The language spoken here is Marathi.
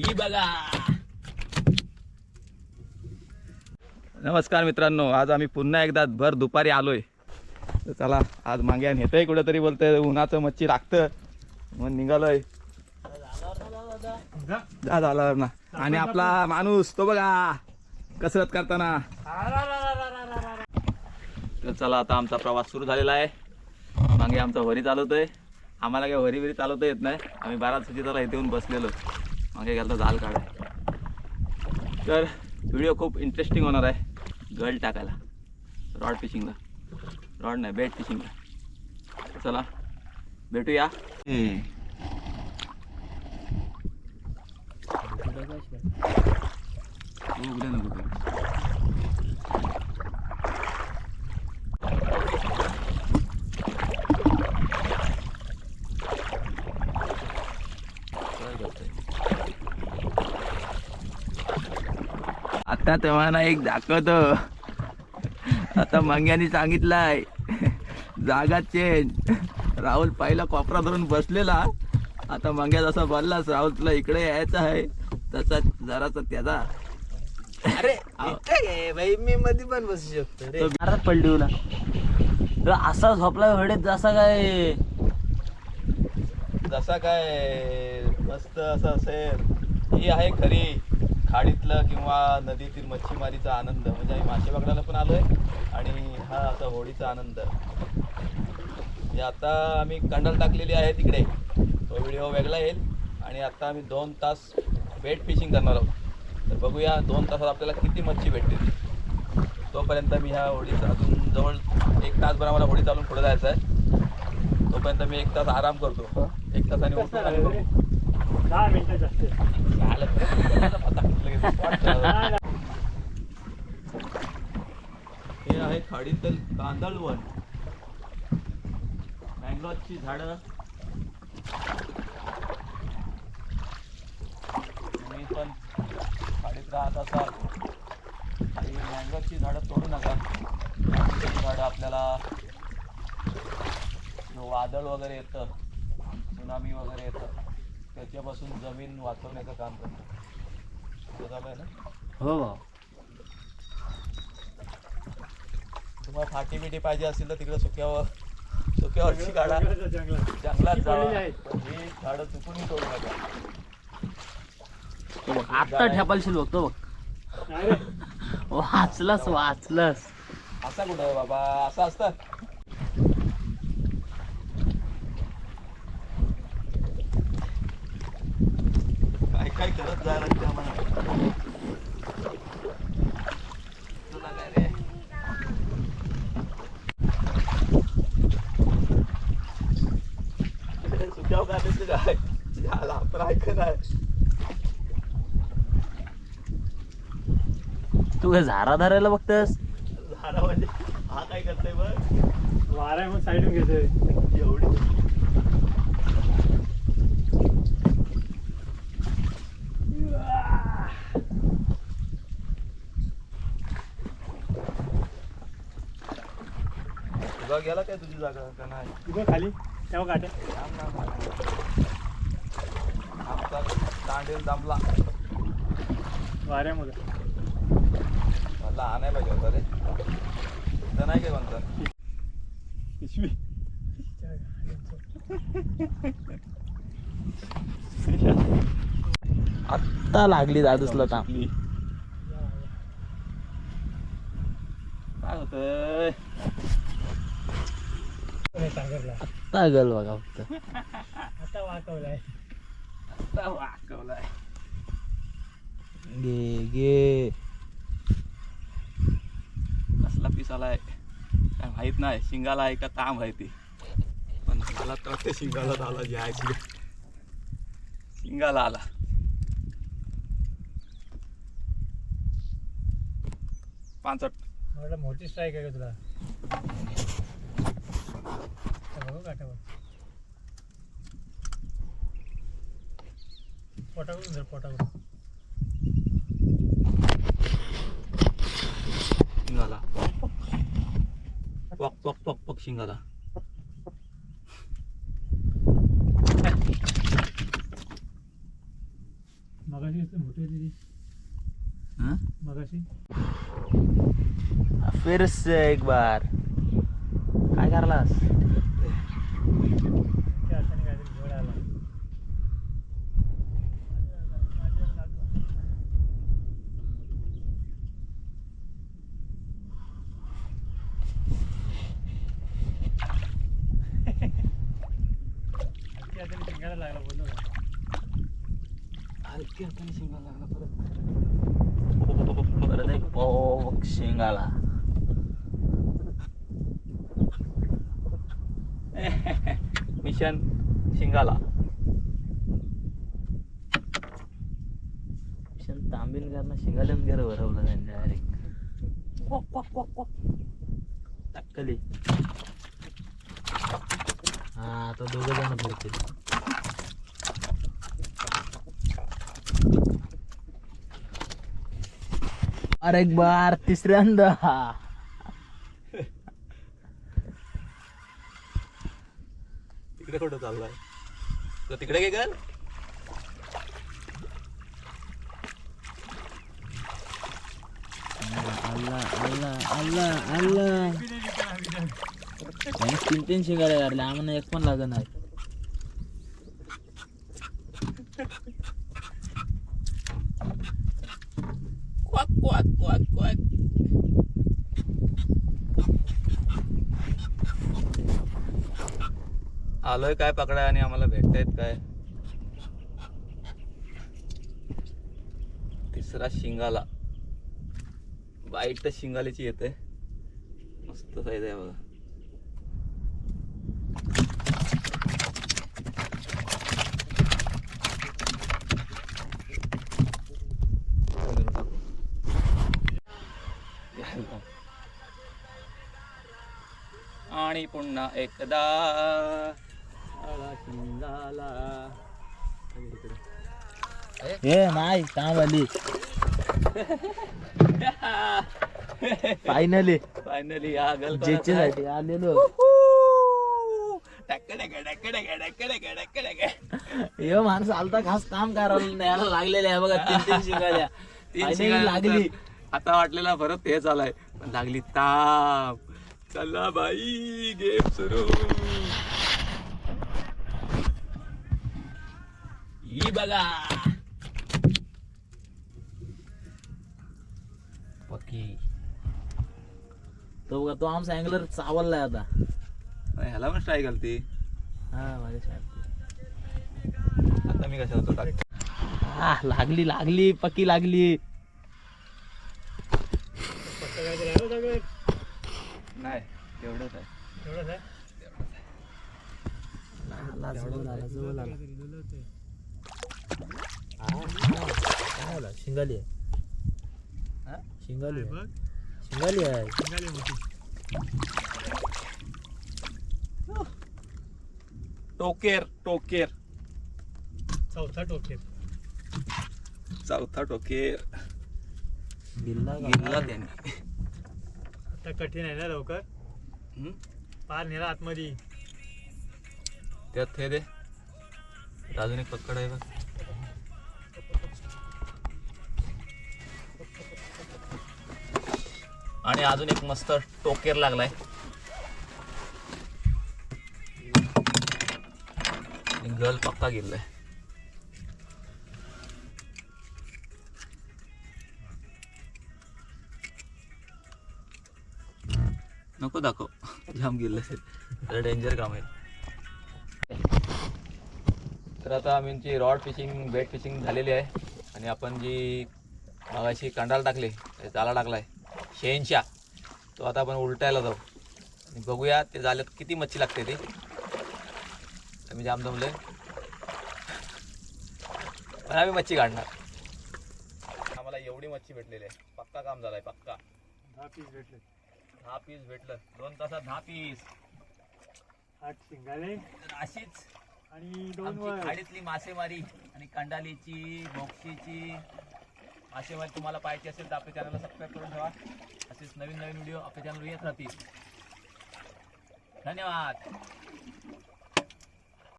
ही बघा. नमस्कार मित्रांनो आज आम्ही पुन्हा एकदा भर दुपारी आलोय. तर चला आज मागे नेतंय कुठेतरी बोलतंय उन्हाचं मच्छी लागतं. मग निघालोय. जा ना. आणि आपला माणूस तो बघा. कसरत करताना. तर चला आता आमचा प्रवास सुरू झालेला आहे. मागे आमचा वरी चालवतोय. आम्हाला काय वरी वरी चालवता येत नाही. आम्ही बारा सुचिताला इथे येऊन बसलेलो. मागे गेलं झाल काढाय तर व्हिडिओ खूप इंटरेस्टिंग होणार आहे गळ टाकायला. रॉड फिशिंगला रॉड नाही बेट फिशिंगला चला भेटूया. उघड्या नको आता तुम्हाला एक दाखवतो. आता मंग्यानी सांगितलंय. जागा चेंज राहुल पहिला कोपरा धरून बसलेला. आता मंग्या जसा बोललास राहुल तुला इकडे यायचं आहे. तसा जरासा त्याचा. अरे बाई मी मध्ये पण बसू शकतो पडली तुला. असा झोपला वेळेत जसा काय. जसा काय मस्त असं असेल. ही आहे खरी. खाडीतलं किंवा नदीतील मच्छीमारीचा आनंद म्हणजे आम्ही मासे पकडायला पण आलोय आणि हा असा होळीचा आनंद. म्हणजे आता आम्ही कंडल टाकलेली आहे तिकडे. तो व्हिडिओ वेगळा येईल आणि आता आम्ही दोन तास बेट फिशिंग करणार आहोत. तर बघूया दोन तासात आपल्याला किती मच्छी भेटतील. तोपर्यंत मी ह्या होळीचा अजून जवळ एक तासभर आम्हाला होळी चालून पुढे जायचं आहे. तोपर्यंत मी एक तास आराम करतो. एक तासाने दहा मिनिटं जास्त. हे आहे खाडीतल कांदळवन मँगोची झाडं. तुम्ही पण खाडीत राहत असाल आणि मँगोची झाडं तोडू नका. झाड झाडं आपल्याला वादळ वगैरे येतं सुनामी वगैरे येतं त्याच्यापासून जमीन वाचवण्याचं काम करतं. झालं आहे ना? हो. भाऊ तुम्हाला फाटी बिटी पाहिजे असेल तर तिकडे सुक्यावर सुक्यावरची काढा जंगलात ती जावा. ही झाडं चुकूनही तोडू नका. तो बघ आत्ता ठेपालशील बघतो बघ. अरे वाचलंस वाचलंस. असा कुठं आहे बाबा? असं असतं. काय करत जायला लागते आम्हाला? तुला काय रे? दिसलं काय? झाला आपण ऐक नाही तू काय झारा धरायला बघतस झाडा म्हणजे हा काय करतोय बघ? वारा मग साईडून घेतोय. एवढी तुझा गेला काय तुझी जागा? का नाही? उभं खाली. तेव्हा काट्या थांब ना, थांब. आमचा तांडेल दामला. वाऱ्यामुळे मला. आणाय पाहिजे होता रे. इथं नाही काय म्हणतात? पिशवी. आत्ता लागली दादूसला ताप. काय होतंय? आत्ता गल बघा फक्त. आता वाकवलाय. आता वाकवलाय. गे गे. कसला पीस आलाय काय माहीत नाही. शिंगाला आहे का ता. माहिती पण मला तर वाटतं शिंगाला आला जे आहे ते. शिंगाला आला. पाचट. म्हटलं मोठी स्ट्राईक आहे का तुला? काट्यावर पोटावरून जर पोटावरून. शिंगाला. पक पक पक पक शिंगाला. मगाशी असते मोठे दिदी हं? मगाशी. फिर से एक बार. काय करलास शिंगायला लागला बोललो का? हलकी हाताने शिंगाला लागला परत परत एक पोक शेंगाला मिशन शिंगाला तांबीन करणं शिंगाल्यान घर भरवलं त्यांनी डायरेक्ट टक्कली हा आता दोघ जण पडतील अरे एक बार तिसऱ्यांदा. तिकडे कुठं चाललाय? तो तिकडे काय कर तीन तीन शिंगाड्या काढल्या आम्हाला एक पण लागत नाही. Quack quack quack quack. आलोय काय पकडाय आणि आम्हाला भेटतायत काय? तिसरा शिंगाला. वाईट तर शिंगालीची येते. मस्त साईज आहे बघा. आणि पुन्हा एकदा. नाही काम आली फायनली फायनली हा गल जेचे साठी आलेलो. हे माणसं आलता खास काम करायला न्यायला लागलेले आहे बघा तीन तीन शिंगाल्या. तीन शिंगाला लागली. आता वाटलेला परत हे चालाय पण लागली ताप. चला बाई गेम सुरू. ही बघा पकी तो बघा तो आमचा अँगलर चावललाय आता. ह्याला पण ट्राय घालती हा माझ्या शाळेत. आता मी कशा होतो टाक हा लागली लागली पक्की लागली? नाही एवढंच आहे. एवढंच आहे? काय? शिंगाली आहे हा? शिंगाली आहे बघ शिंगाली आहे टोकेर टोकेर. चौथा टोकेत चौथा टोकेर. गिल्ला त्यांनी. आता कठीण आहे ना लवकर? पार नेला आतमध्ये. त्यात हे दे. अजून एक पक्कड आहे बघ. आणि अजून एक मस्त टोकेर लागलाय. गल पक्का गेलाय. नको दाखव. जाम गेलं डेंजर काम आहे. तर आता आमची रॉड फिशिंग बेट फिशिंग झालेली आहे. आणि आपण जी मगाशी कांडाला टाकली जाळा टाकलाय. शेनशा तो आता आपण उलटायला जाऊ. आणि बघूया ते झाल्यात किती मच्छी लागते ती. तर मी जाम जमले पण आम्ही मच्छी काढणार. आम्हाला एवढी मच्छी भेटलेली आहे. पक्का काम झालाय पक्का. दहा पीस भेटले. दहा पीस भेटलं. दोन तासात दहा पीस आठ शिंगाले अशीच आणि दोन आमची खाडीतली मासेमारी आणि कंडालीची बोक्षीची असे माहिती तुम्हाला पाहिजे असेल तर आपल्या चॅनलला सबस्क्राईब करून ठेवा. असेच नवीन नवीन व्हिडिओ आपल्या चॅनलवर येत राहतील. धन्यवाद.